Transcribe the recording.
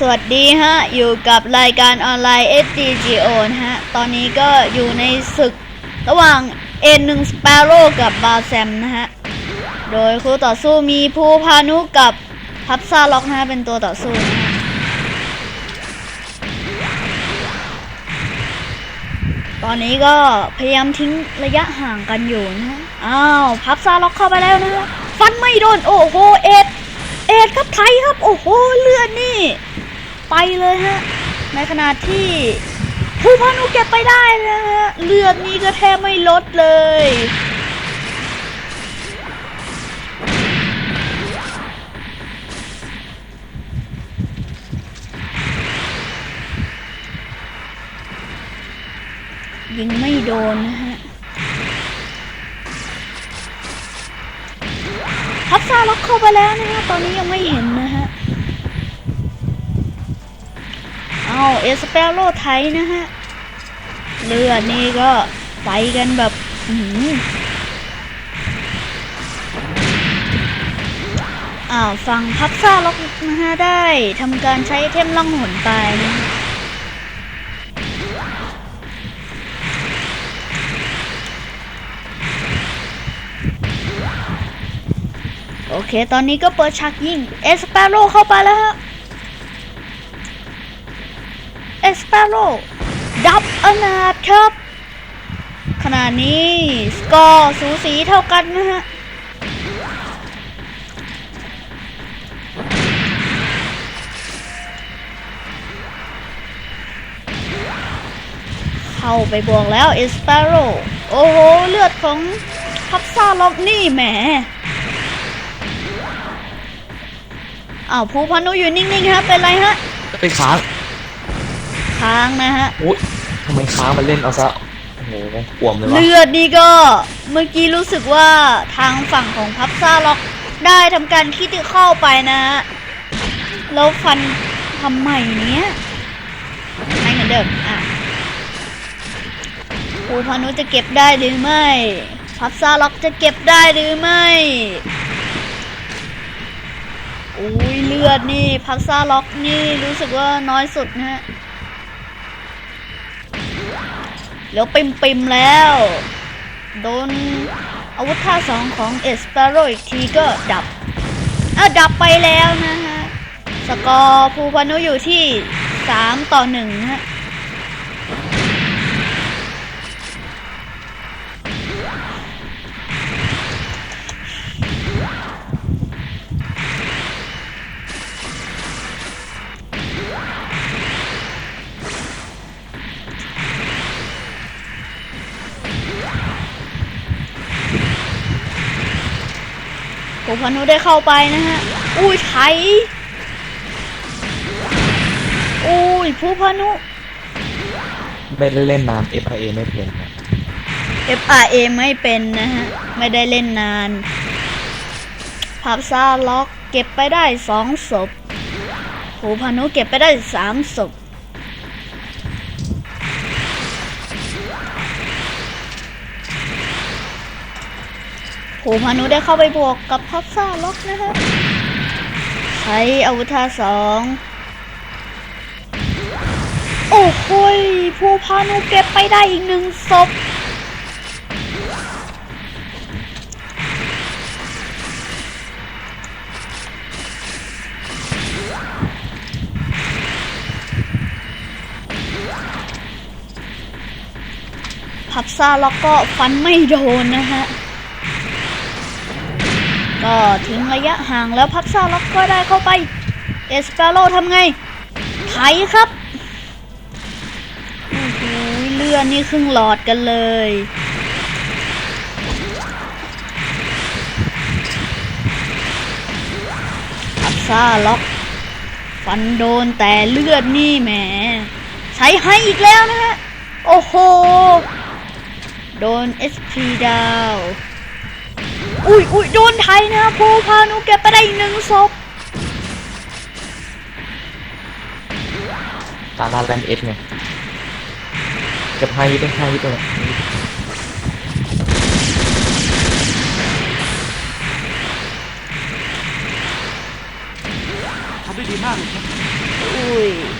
สวัสดีฮะ อยู่กับรายการออนไลน์ SDGO นะฮะ ตอนนี้ก็อยู่ในศึกระหว่าง N1 Sparrow กับบาแซมนะฮะ โดยคู่ต่อสู้มีภูพานุกับพับซาล็อกนะฮะ เป็นตัวต่อสู้นะฮะตอนนี้ก็พยายามทิ้งระยะห่างกันอยู่นะฮะ อ้าว พับซาล็อกเข้าไปแล้วนะฮะ ฟันไม่โดน โอ้โห เอ็ดเอ็ดครับไทยครับ โอ้โห เลือดนี่ ไปเลยฮะ ในขณะที่ผู้พานุเก็บไปได้นะฮะ เลือดนี่ก็แทบไม่ลดเลย ยิงไม่โดนนะฮะพับซาล็อกเข้าไปแล้วนะฮะ ตอนนี้ยังไม่เห็นนะฮะ เอาเอสเปโรไทยนะฮะ เลือดนี่ก็ไปกันแบบอื้มอ่าวฝั่งพับซ่าล็อกนะฮะได้ทำการใช้เทมล่องหนไปนะโอเค ตอนนี้ก็เปิดฉากยิง เอสเปโรเข้าไปแล้วฮะ สเปโร่ดับอนาถครับขณะนี้สกอร์สูสีเท่ากันนะฮะเข้าไปบวกแล้วเอสเปโรโอ้โห เลือดของพับซ่าล็อกนี่แหมอ้าวภูพานุอยู่นิ่ง ๆ ฮะ เป็นไรฮะไปค้าง ค้างนะฮะ อุ้ยทำไมค้างมันเล่นเอาซะโอ้โหอ่วมเลยวะเลือดนี่ก็เมื่อกี้รู้สึกว่าทางฝั่งของพับซ่าล็อกได้ทำการคิดเข้าไปนะฮะแล้วฟันทำใหม่เนี้ยให้เหมือนเดิมอะภูพานุจะเก็บได้หรือไม่ พับซ่าล็อกจะเก็บได้หรือไม่อุ้ยเลือดนี่พับซ่าล็อกนี่รู้สึกว่าน้อยสุดนะฮะ เหลือปิมปิมๆแล้ว โดนอาวุธท่าสองของเอสเปโรอีกทีก็ดับอะดับไปแล้วนะฮะ สกอร์ภูพานุอยู่ที่ 3 ต่อ1นะ ฮะภูพานุได้เข้าไปนะฮะ อุ้ยไถอุ้ยภูพานุ ไม่ได้เล่นนาน FIA ไม่เป็นนะ FRA ไม่เป็นนะฮะ ไม่ได้เล่นนานพับซาล็อกเก็บไปได้สองศพภูพานุเก็บไปได้สามศพ ภูพานุได้เข้าไปบวกกับพับซาล็อกนะฮะใช้อาวุธท่าสองโอ้โหยภูพานุเก็บไปได้อีกหนึ่งศพพับซ่าแล้วก็ฟันไม่โดนนะฮะ ก็ทิ้งระยะห่างแล้วพับซ่าล็อกก็ได้เข้าไป เอสเปโรทำไงไถครับโอ้โหเลือดนี่ครึ่งหลอดกันเลย พับซ่าล็อก ฟันโดนแต่เลือดนี่แหม ใช้ให้อีกแล้วนะฮะ โอ้โห โดน SP ดาว อุ้ยอุ้ยโดนไทยนะโพพานุเก็บไปได้อีกหนึ่งศพตาลาแลนเอสไงเกับไฮยิปเป็นไฮยิปเลยทำได้ดีมากเลยครับ